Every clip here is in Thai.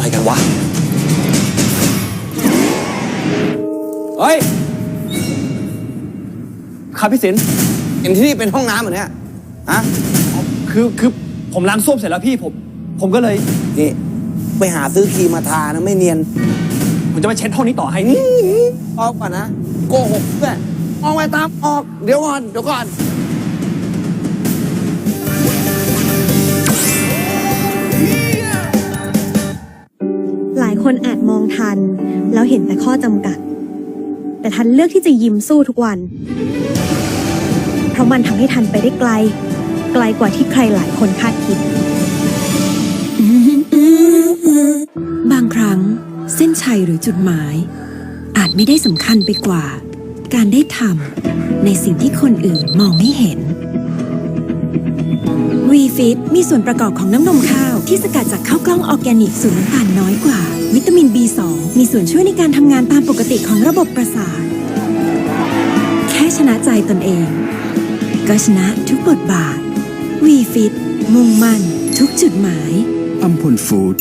อะไรกันวะ เฮ้ยครับพี่สินเห็นที่นี่เป็นห้องน้ำเหมือนเนี้ยฮะคือคือผมล้างส้วมเสร็จแล้วพี่ผม ผมก็เลยนี่ไปหาซื้อครีมมาทานะไม่เนียนผมจะมาเช็ดห้องนี้ต่อให้อื้อหือออกก่อนนะ โกหกเพื่อนออกไปตามออก เดี๋ยวก่อน เดี๋ยวก่อน คนอาจมองทัน แล้วเห็นแต่ข้อจำกัด แต่ทันเลือกที่จะยิ้มสู้ทุกวัน เพราะมันทำให้ทันไปได้ไกล ไกลกว่าที่ใครหลายคนคาดคิด บางครั้งเส้นชัยหรือจุดหมาย อาจไม่ได้สำคัญไปกว่า การได้ทำในสิ่งที่คนอื่นมองไม่เห็นวีฟิตมีส่วนประกอบของน้ำนมข้าวที่สกัดจากข้าวกล้องออร์แกนิกสูตรน้ำตาลน้อยกว่า วิตามิน B2 มีส่วนช่วยในการทำงานตามปกติของระบบประสาท แค่ชนะใจตนเอง ก็ชนะทุกบทบาท วีฟิตมุ่งมั่น ทุกจุดหมายอัมพลฟูด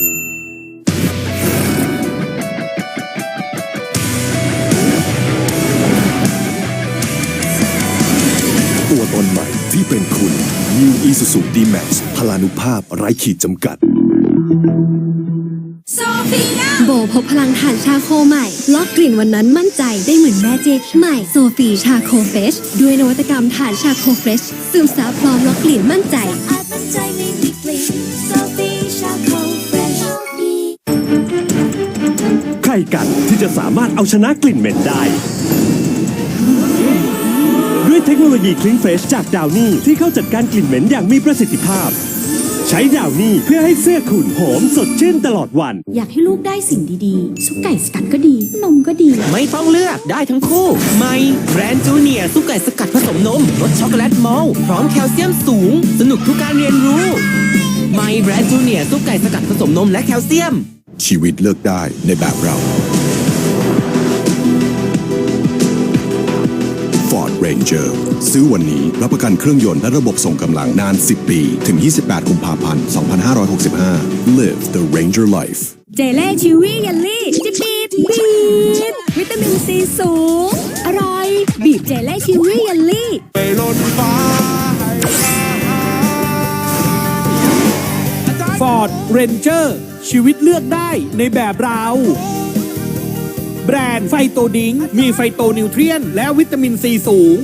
ตัวตนใหม่ที่เป็นคุณ New Isuzu D-Max พลานุภาพไร้ขีดจำกัด โบพบพลังฐานชาโคใหม่ล็อกกลิ่นวันนั้นมั่นใจได้เหมือนแม่เจกใหม่โซฟีชาโคเฟชด้วยนวัตกรรมฐานชาโคเฟชซึมซับพร้อมล็อกกลิ่นมั่นใจอาจมั่นใจในดิกลีโซฟีชาโคเฟรชใครกันที่จะสามารถเอาชนะกลิ่นเหม็นได้ ด้วยเทคโนโลยีคลีนเฟรชจากดาวนี่ที่เข้าจัดการกลิ่นเหม็นอย่างมีประสิทธิภาพ ใช้ดาวนี่เพื่อให้เสื้อคุณหอมสดชื่นตลอดวัน อยากให้ลูกได้สิ่งดีๆ ซุปไก่สกัดก็ดี นมก็ดี ไม่ต้องเลือกได้ทั้งคู่ใหม่แบรนด์จูเนียร์ซุปไก่สกัดผสมนมรสช็อกโกแลตมอลต์พร้อมแคลเซียมสูง สนุกทุกการเรียนรู้ใหม่แบรนด์จูเนียร์ซุปไก่สกัดผสมนมและแคลเซียม ชีวิตเลือกได้ในแบบเรา Ranger ซื้อวันนี้รับประกันเครื่องยนต์และระบบส่งกำลังนาน 10 ปี ถึง 28กุมภาพันธ์ 2565 Live the Ranger Life เจเล่ชิวี่เยลลี่จิบบีบบีบวิตามินซีสูง อร่อย บีบเจเล่ชิวี่เยลลี่ฟอร์ดเรนเจอร์ชีวิตเลือกได้ในแบบเรา แบรนด์ไฟโตดิงมีไฟโตนิวเทรียน และวิตามินซีสูง